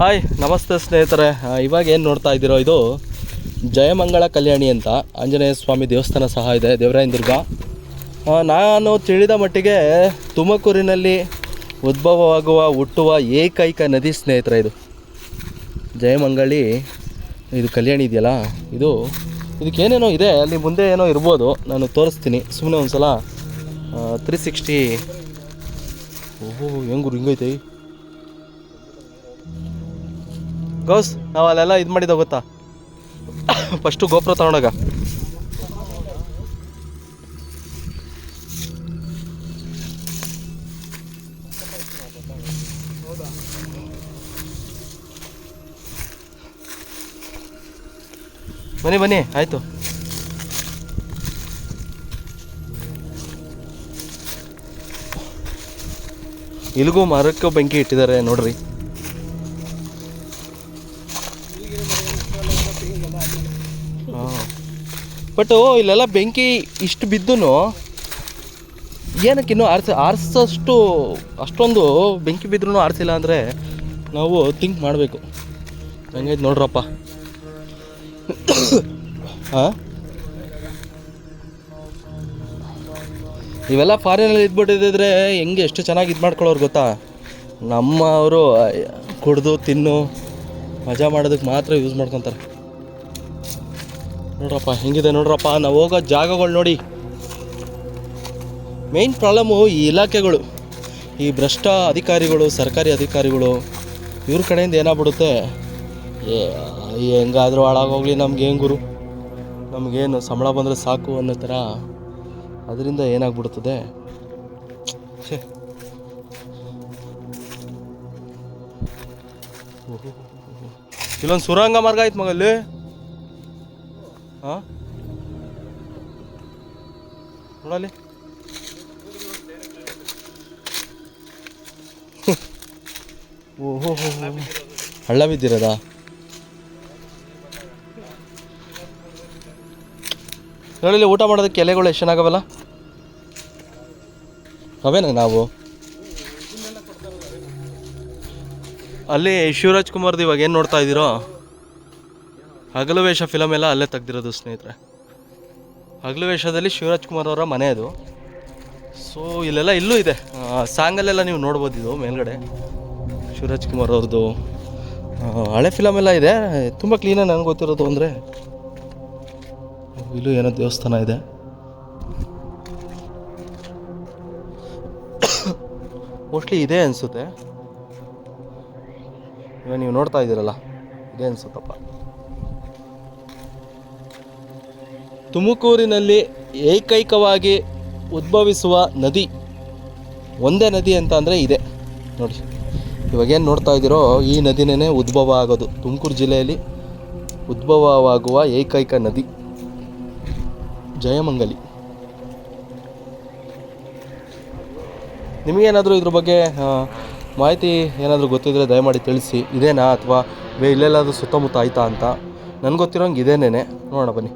Hi, ನಮಸ್ತೆ ಸ್ನೇಹಿತರೆ. ಇವಾಗ ಏನು ನೋಡ್ತಾ ಇದ್ದೀರೋ ಇದು ಜಯಮಂಗಳ ಕಲ್ಯಾಣಿ ಅಂತ ಆಂಜನೇಯ ಸ್ವಾಮಿ ದೇವಸ್ಥಾನ ಸಹ ಇದೆ ದೇವರಾಯನ ದುರ್ಗ ನಾನು ತಿಳಿದ ಮಟ್ಟಿಗೆ ತುಮಕೂರಿನಲ್ಲಿ ಉದ್ಭವವಾಗುವ, ಹುಟ್ಟುವ ಏಕೈಕ ನದಿ ಸ್ನೇಹಿತರೆ ಇದು. ಜಯಮಂಗಳಿ, ಇದು ಕಲ್ಯಾಣಿ ಇದೆಯಲ್ಲ, ಇದು ಇದಕ್ಕೇನೇನೋ ಇದೆ, ಅಲ್ಲಿ ಮುಂದೆ ಏನೋ ಇರ್ಬೋದು, ನಾನು ತೋರಿಸ್ತೀನಿ. ಸುಮ್ಮನೆ ಒಂದು ಸಲ ತ್ರೀ ಸಿಕ್ಸ್ಟಿ ಓಹೋ, ಹೆಂಗು ಹಿಂಗೈತೆ ಗೌಸ್ ನಾವು ಅಲ್ಲೆಲ್ಲ ಇದು ಮಾಡಿದ ಗೊತ್ತಾ? ಫಸ್ಟು ಗೋಪುರ ತಗೊಂಡಾಗ. ಬನ್ನಿ ಬನ್ನಿ, ಆಯಿತು. ಇಲ್ಲಿಗೂ ಮರಕ್ಕೆ ಬೆಂಕಿ ಇಟ್ಟಿದ್ದಾರೆ ನೋಡ್ರಿ. ಬಟ್ ಇಲ್ಲೆಲ್ಲ ಬೆಂಕಿ ಇಷ್ಟು ಬಿದ್ದು ಏನಕ್ಕೆ ಇನ್ನೂ ಆರಿಸ, ಆರಿಸೋಷ್ಟು, ಅಷ್ಟೊಂದು ಬೆಂಕಿ ಬಿದ್ದರೂ ಆರಿಸಿಲ್ಲ ಅಂದರೆ ನಾವು ಥಿಂಕ್ ಮಾಡಬೇಕು. ಹಂಗೈತೆ ನೋಡ್ರಪ್ಪ. ಹಾಂ? ಇವೆಲ್ಲ ಫಾರಿನಲ್ಲಿ ಇದ್ಬಿಟ್ಟಿದ್ರೆ ಹೆಂಗೆ ಎಷ್ಟು ಚೆನ್ನಾಗಿ ಇದು ಮಾಡ್ಕೊಳ್ಳೋರು ಗೊತ್ತಾ? ನಮ್ಮವರು ಕುಡಿದು, ತಿನ್ನು, ಮಜಾ ಮಾಡೋದಕ್ಕೆ ಮಾತ್ರ ಯೂಸ್ ಮಾಡ್ಕೊತಾರೆ. ನೋಡ್ರಪ್ಪ, ಹೆಂಗಿದೆ ನೋಡ್ರಪ್ಪ, ನಾವು ಹೋಗೋ ಜಾಗಗಳು ನೋಡಿ. ಮೇಯ್ನ್ ಪ್ರಾಬ್ಲಮ್ಮು ಈ ಇಲಾಖೆಗಳು, ಈ ಭ್ರಷ್ಟ ಅಧಿಕಾರಿಗಳು, ಸರ್ಕಾರಿ ಅಧಿಕಾರಿಗಳು, ಇವ್ರ ಕಡೆಯಿಂದ ಏನಾಗ್ಬಿಡುತ್ತೆ? ಹೆಂಗಾದರೂ ಹಾಳಾಗೋಗ್ಲಿ ನಮ್ಗೆ ಏನು ಗುರು? ನಮಗೇನು ಸಂಬಳ ಬಂದರೆ ಸಾಕು ಅನ್ನೋ ಥರ ಅದರಿಂದ ಏನಾಗ್ಬಿಡ್ತದೆ. ಇಲ್ಲೊಂದು ಸುರಂಗ ಮಾರ್ಗ ಆಯ್ತು ಮಗಲ್ಲಿ. ಹಾಂ? ನೋಡಲ್ಲಿ. ಓಹೋ ಹಳ್ಳ ಬಿದ್ದಿರೋದಾ? ಹೇಳಿ ಊಟ ಮಾಡೋದಕ್ಕೆ ಎಲೆಗಳು ಎಷ್ಟು ಚೆನ್ನಾಗವಲ್ಲ ಅವೇನ ನಾವು? ಅಲ್ಲಿ ಶಿವರಾಜ್ ಕುಮಾರ್ದು ಇವಾಗ ಏನು ನೋಡ್ತಾ ಇದ್ದೀರೋ? ಹಗಲು ವೇಷ ಫಿಲಮ್ ಎಲ್ಲ ಅಲ್ಲೇ ತೆಗ್ದಿರೋದು ಸ್ನೇಹಿತರೆ. ಹಗಲು ವೇಷದಲ್ಲಿ ಶಿವರಾಜ್ ಕುಮಾರ್ ಅವರ ಮನೆ ಅದು. ಸೊ ಇಲ್ಲೆಲ್ಲ ಇಲ್ಲೂ ಇದೆ. ಸಾಂಗಲ್ಲೆಲ್ಲ ನೀವು ನೋಡ್ಬೋದು ಇದು ಮೇಲ್ಗಡೆ. ಶಿವರಾಜ್ ಕುಮಾರ್ ಅವ್ರದ್ದು. ಹಳೆ ಫಿಲಮ್ ಎಲ್ಲ ಇದೆ. ತುಂಬ ಕ್ಲೀನಾಗಿ ನನಗೆ ಗೊತ್ತಿರೋದು ಅಂದರೆ ಇಲ್ಲೂ ಏನೋ ದೇವಸ್ಥಾನ ಇದೆ. ಮೋಸ್ಟ್ಲಿ ಇದೆ ಅನಿಸುತ್ತೆ. ಇವಾಗ ನೀವು ನೋಡ್ತಾ ಇದ್ದೀರಲ್ಲ, ಇದೆ ಅನಿಸುತ್ತಪ್ಪ. ತುಮಕೂರಿನಲ್ಲಿ ಏಕೈಕವಾಗಿ ಉದ್ಭವಿಸುವ ನದಿ, ಒಂದೇ ನದಿ ಅಂತ ಅಂದರೆ ಇದೆ. ನೋಡಿ ಇವಾಗೇನು ನೋಡ್ತಾ ಇದ್ದೀರೋ, ಈ ನದಿನೇ ಉದ್ಭವ ಆಗೋದು. ತುಮಕೂರು ಜಿಲ್ಲೆಯಲ್ಲಿ ಉದ್ಭವವಾಗುವ ಏಕೈಕ ನದಿ, ಜಯಮಂಗಲಿ. ನಿಮಗೇನಾದರೂ ಇದ್ರ ಬಗ್ಗೆ ಮಾಹಿತಿ ಏನಾದರೂ ಗೊತ್ತಿದ್ರೆ ದಯಮಾಡಿ ತಿಳಿಸಿ. ಇದೇನಾ ಅಥವಾ ಇಲ್ಲೆಲ್ಲಾದರೂ ಸುತ್ತಮುತ್ತ ಆಯ್ತಾ ಅಂತ? ನನಗೆ ಗೊತ್ತಿರೋಂಗೆ ಇದೇನೇ ನೋಡೋಣ ಬನ್ನಿ.